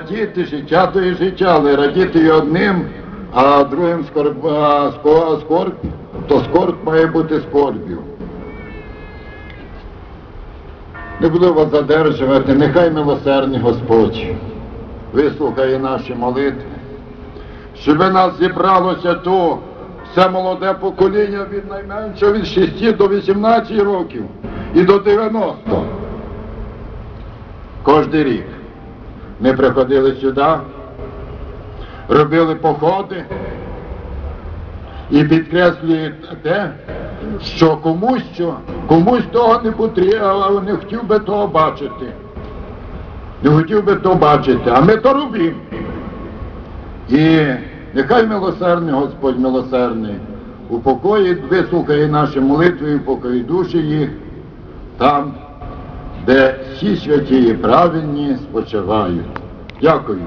радіти, життя то і життя, але радіти і одним, а другим скорб, а ско- скорб, то скорб має бути скорбів. Не буду вас задержувати, нехай милосердний Господь вислухає наші молитви, щоб нас зібралося то все молоде покоління від найменшого від 6 до 18 років і до 90. Кожний рік ми приходили сюди, робили походи і підкреслюють те, що комусь що, комусь того не потрібно, не хотів би того бачити. Не хотів би то бачити, а ми то робимо. І нехай милосердний Господь милосердний упокоїть, вислухає наші молитви, упокоїть душі їх там, всі святі і праведні спочивають. Дякую.